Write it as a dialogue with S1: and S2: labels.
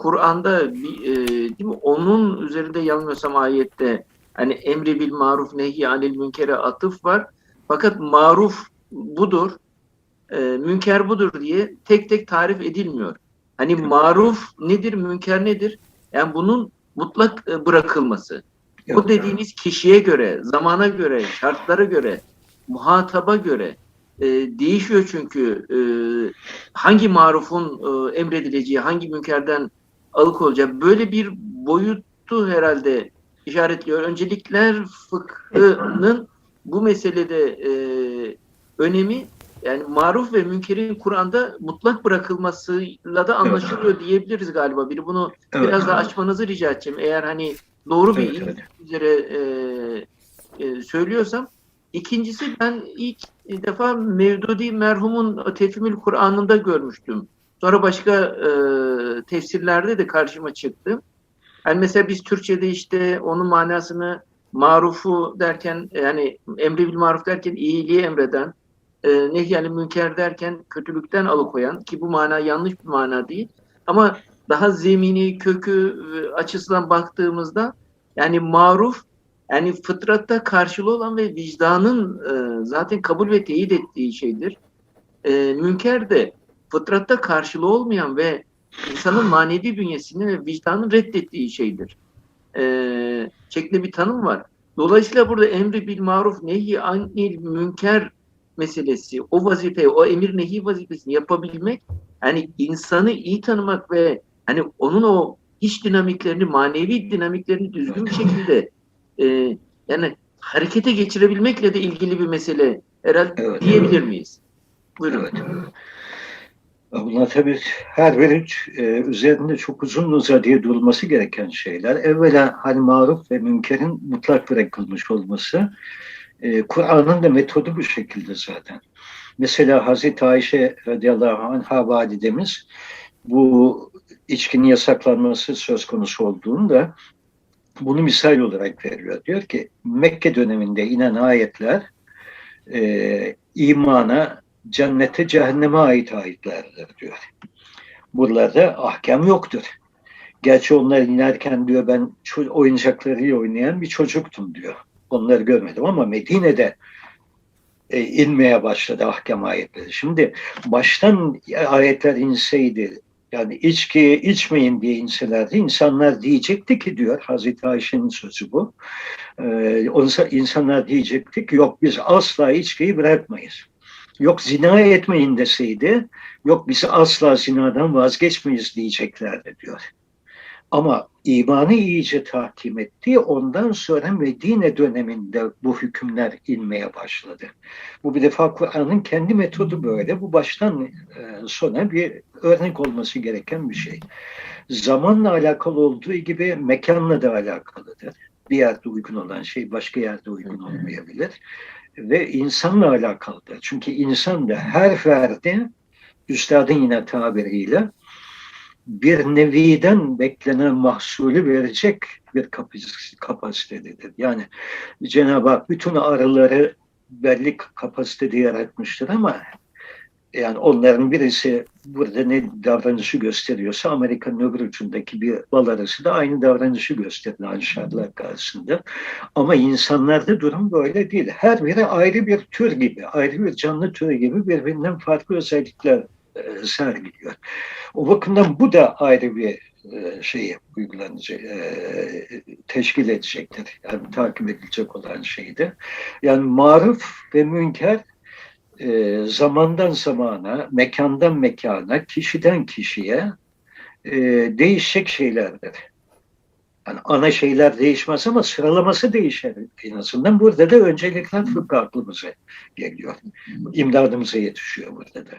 S1: Kur'an'da bir, e, değil mi? Onun üzerinde yanılmıyorsam ayette hani emri bil maruf nehy anil münkere atıf var. Fakat maruf budur, e, münker budur diye tek tek tarif edilmiyor. Hani maruf nedir, münker nedir? Yani bunun mutlak e, bırakılması. Bu dediğiniz kişiye göre, zamana göre, şartlara göre, muhataba göre e, değişiyor çünkü e, hangi marufun e, emredileceği, hangi münkerden alıkolacağı böyle bir boyutu herhalde işaretliyor. Öncelikler fıkhının bu meselede e, önemi yani maruf ve münkerin Kur'an'da mutlak bırakılmasıyla da anlaşılıyor diyebiliriz galiba. Bir bunu
S2: Evet.
S1: biraz daha açmanızı rica edeceğim. Eğer hani doğru bir
S2: Evet, evet.
S1: üzere e, e, söylüyorsam. İkincisi ben ilk defa Mevdudi merhumun Tefhimül Kur'an'ında görmüştüm. Sonra başka e, tefsirlerde de karşıma çıktı. Yani mesela biz Türkçe'de işte onun manasını marufu derken yani emri bil maruf derken iyiliği emreden, e, nehyani münker derken kötülükten alıkoyan ki bu mana yanlış bir mana değil. Ama daha zemini, kökü e, açısından baktığımızda yani maruf yani fıtratta karşılığı olan ve vicdanın e, zaten kabul ve teyit ettiği şeydir. E, münker de fıtratta karşılığı olmayan ve insanın manevi bünyesini ve vicdanın reddettiği şeydir. E, şeklinde bir tanım var. Dolayısıyla burada emri bil maruf nehi anil münker meselesi, o vazifeyi, o emir nehi vazifesini yapabilmek, yani insanı iyi tanımak ve hani onun o iç dinamiklerini, manevi dinamiklerini düzgün bir şekilde e, yani harekete geçirebilmekle de ilgili bir mesele herhalde
S2: Evet.
S1: diyebilir miyiz? Buyurun.
S2: Evet. Bunlar tabii her biri e, üzerinde çok uzun uzadıya durulması gereken şeyler. Evvela hani maruf ve münkerin mutlak bırakılmış olması. E, Kur'an'ın da metodu bu şekilde zaten. Mesela Hazreti Ayşe radıyallahu anh'a validemiz bu içkinin yasaklanması söz konusu olduğunda bunu misal olarak veriyor. Diyor ki Mekke döneminde inen ayetler e, imana, cennete, cehenneme ait ayetlerdir diyor. Buralarda ahkam yoktur. Gerçi onlar inerken diyor ben oyuncaklarıyla oynayan bir çocuktum diyor. Onları görmedim ama Medine'de e, inmeye başladı ahkam ayetleri. Şimdi baştan ayetler inseydi yani içki içmeyin diye inselerdi insanlar diyecekti ki diyor Hazreti Ayşe'nin sözü bu. Ee, insanlar diyecekti ki yok biz asla içkiyi bırakmayız. Yok zina etmeyin deseydi yok biz asla zinadan vazgeçmeyiz diyeceklerdi diyor. Ama imanı iyice tahkim etti. Ondan sonra Medine döneminde bu hükümler inmeye başladı. Bu bir defa Kur'an'ın kendi metodu böyle. Bu baştan e, sona bir örnek olması gereken bir şey. Zamanla alakalı olduğu gibi mekanla da alakalıdır. Bir yerde uygun olan şey başka yerde uygun olmayabilir. Ve insanla alakalıdır. Çünkü insan da her ferdi üstadın yine tabiriyle bir neviden beklenen mahsulü verecek bir kapasite- kapasitededir. Yani Cenab-ı Hak bütün arıları belli kapasitede yaratmıştır ama yani onların birisi burada ne davranışı gösteriyorsa Amerika'nın öbür ucundaki bir bal arısı da aynı davranışı gösterir aynı şartlar karşısında. Ama insanlarda durum böyle değil. Her biri ayrı bir tür gibi, ayrı bir canlı türü gibi birbirinden farklı özellikler e, sergiliyor. O bakımdan bu da ayrı bir e, şeyi uygulanacak, e, teşkil edecektir. Yani takip edilecek olan şeydi. Yani maruf ve münker e, zamandan zamana, mekandan mekana, kişiden kişiye e, değişecek şeylerdir. Yani ana şeyler değişmez ama sıralaması değişer en azından. Burada da öncelikler fıkha aklımıza geliyor. İmdadımıza yetişiyor burada da.